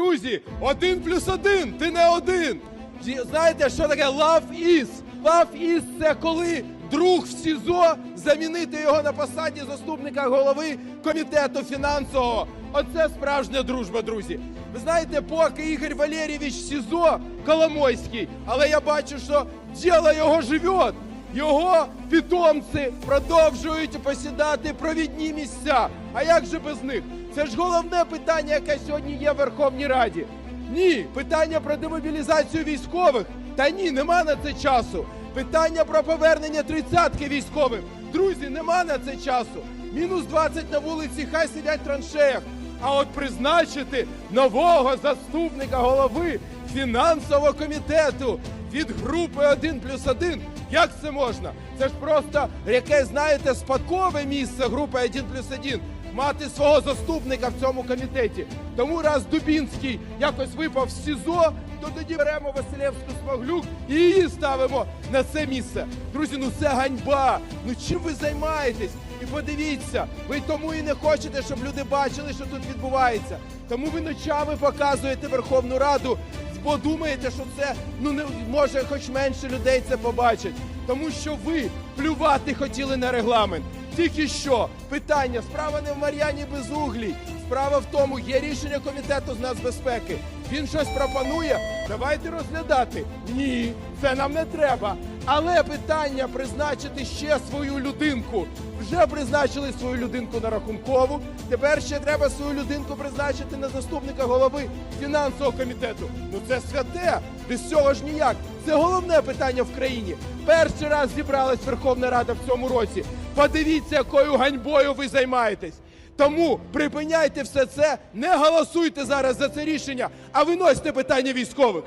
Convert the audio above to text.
друзі, один плюс один, ти не один. Знаєте, що таке love is? Love is – це коли друг в СІЗО замінити його на посаді заступника голови комітету фінансового. Оце справжня дружба, друзі. Ви знаєте, поки Ігор Валерійович СІЗО Коломойський, але я бачу, що діло його живе. Його питомці продовжують посідати провідні місця. А як же без них? Це ж головне питання, яке сьогодні є в Верховній Раді. Ні, питання про демобілізацію військових. Та ні, нема на це часу. Питання про повернення тридцятки військовим. Друзі, нема на це часу. Мінус 20 на вулиці, хай сидять в траншеях. А от призначити нового заступника голови фінансового комітету від групи 1 плюс 1, як це можна? Це ж просто яке, знаєте, спадкове місце групи 1 плюс 1 мати свого заступника в цьому комітеті. Тому раз Дубінський якось випав з СІЗО, то тоді беремо Василевську Смоглюк і її ставимо на це місце. Друзі, ну це ганьба. Ну чим ви займаєтесь? І подивіться, ви тому і не хочете, щоб люди бачили, що тут відбувається. Тому ви ночами показуєте Верховну Раду, бо думаєте, що це ну не може, хоч менше людей це побачить. Тому що ви плювати хотіли на регламент. Тільки що питання, справа не в Мар'яні Безуглій. Справа в тому, є рішення комітету з нацбезпеки. Він щось пропонує. Давайте розглядати. Ні, це нам не треба. Але питання призначити ще свою людинку. Вже призначили свою людинку на рахункову. Тепер ще треба свою людинку призначити на заступника голови фінансового комітету. Ну це святе. Без цього ж ніяк. Це головне питання в країні. Перший раз зібралась Верховна Рада в цьому році. Подивіться, якою ганьбою ви займаєтесь. Тому припиняйте все це, не голосуйте зараз за це рішення, а виносьте питання військових.